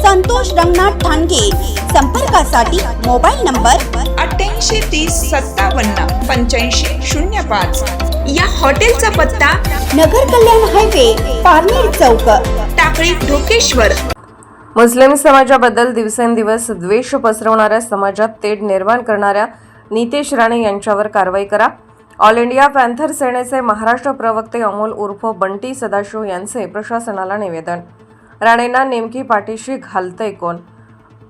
संतोष रंगनाथ ठाणगे. संपर्कासाठी mobile number अठ्ठ्याऐंशी तीस सत्तावन्न पंच्याऐंशी शून्य पाच. या हॉटेलचा पत्ता नगर कल्याण हायवे पारनेर चौक. टाकळी ढोकेश्वर. मुस्लिम समाजाबद्दल दिवसेंदिवस द्वेष पसरवणाऱ्या समाजात तेढ निर्माण करणाऱ्या नितेश राणे यांच्यावर कारवाई करा. ऑल इंडिया पॅन्थर सेनेचे महाराष्ट्र प्रवक्ते अमोल उर्फ बंटी सदाशिव यांचे प्रशासनाला निवेदन. राणेंना नेमकी पाठीशी घालतंय कोण?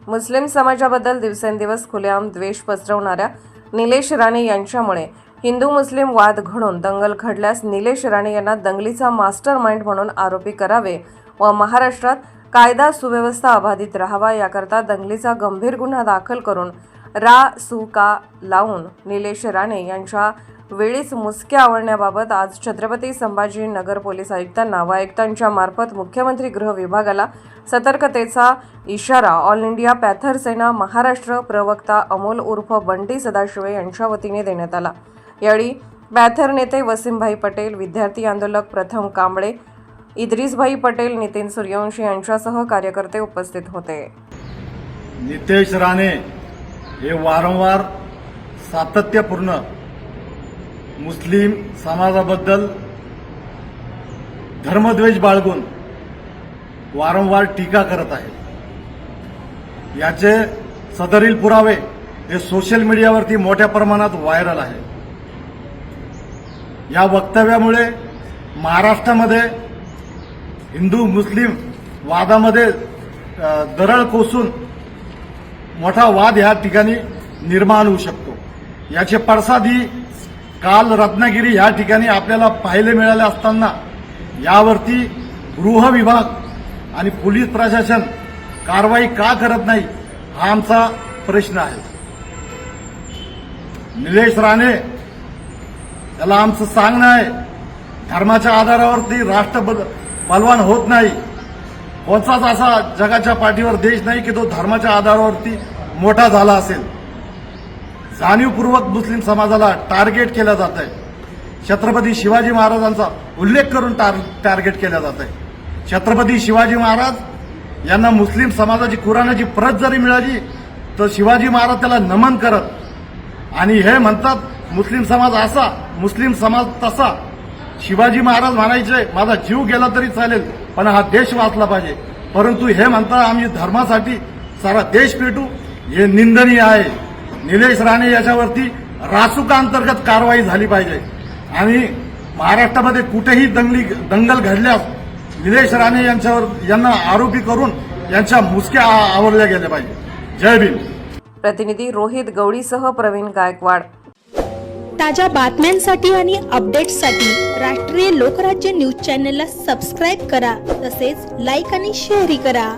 मुस्लिम समाजाबद्दल दिवसेंदिवस खुलेआम द्वेष पसरवणाऱ्या निलेश राणे यांच्यामुळे हिंदू मुस्लिम वाद घडून दंगल घडल्यास निलेश राणे यांना दंगलीचा मास्टर माइंड म्हणून आरोपी करावे व महाराष्ट्रात कायदा सुव्यवस्था अबाधित राहावा याकरता दंगलीचा गंभीर गुन्हा दाखल करून रा सु का लावून निलेश राणे यांच्या वेळीच मुसके आवळण्याबाबत आज छत्रपती संभाजी नगर पोलीस आयुक्तांना व आयुक्तांच्या मार्फत मुख्यमंत्री गृह विभागाला सतर्कतेचा इशारा. All India Panther Sena Maharashtra प्रवक्ता अमोल उर्फ बंटी सदाशिवे यांच्या वतीने देण्यात आला. यावेळी पॅथर नेते वसीमभाई पटेल विद्यार्थी आंदोलक प्रथम कांबळे इद्रिसभाई पटेल नितीन सूर्यवंशी यांच्यासह कार्यकर्ते उपस्थित होते. नितेश राणे हे वारंवार सातत्यपूर्ण मुस्लिम समाजाबद्दल धर्मद्वेष बाळगून वारंवार टीका करत आहे. याचे सदरील पुरावे हे सोशल मीडियावरती मोठ्या प्रमाणात व्हायरल आहे. या वक्तव्यामुळे महाराष्ट्रामध्ये हिंदू मुस्लिम वादामध्ये दरळ कोसून मोठा वाद या ठिकाणी निर्माण होऊ शकतो. याचे पडसादी काल रत्नागिरी या ठिकाणी आपल्याला पाहायला मिळाले असताना यावरती गृह विभाग आणि पोलीस प्रशासन कारवाई का करत नाही हा आमचा प्रश्न आहे. निलेश राणे त्याला आमचं सांगणं आहे धर्माच्या आधारावरती राष्ट्र बलवान होत नाही. कोणताच असा जगाच्या पाठीवर देश नाही की तो धर्माच्या आधारावरती मोठा झाला असेल. जाणीवपूर्वक मुस्लिम समाजाला टार्गेट केलं जात आहे. छत्रपती शिवाजी महाराजांचा उल्लेख करून टार- टार्गेट केला जात आहे. छत्रपती शिवाजी महाराज यांना मुस्लिम समाजाची कुराणाची प्रत जरी मिळाली तर शिवाजी महाराज त्याला नमन करत. आणि हे म्हणतात मुस्लिम समाज असा मुस्लिम समाज तसा. शिवाजी महाराज म्हणायचे माझा जीव गेला तरी चालेल पण हा देश वाचला पाहिजे. परंतु हे म्हणतात आम्ही धर्मासाठी सारा देश पेटू हे निंदनीय आहे. निलेश राणे याच्यावरती रासुका अंतर्गत कारवाई झाली पाहिजे. आणि महाराष्ट्रामध्ये कुठेही दंगली दंगल घडल्यास निलेश राणे यांच्यावर यांना आरोपी करून यांच्या मुसक्या आवरल्या गेल्या पाहिजे. जय भीम. प्रतिनिधी रोहित गवळीसह प्रवीण गायकवाड. ताज्या बातम्यांसाठी आणि अपडेट्ससाठी राष्ट्रीय लोकराज्य न्यूज चॅनलला सबस्क्राईब करा तसेच लाईक आणि शेअरही करा.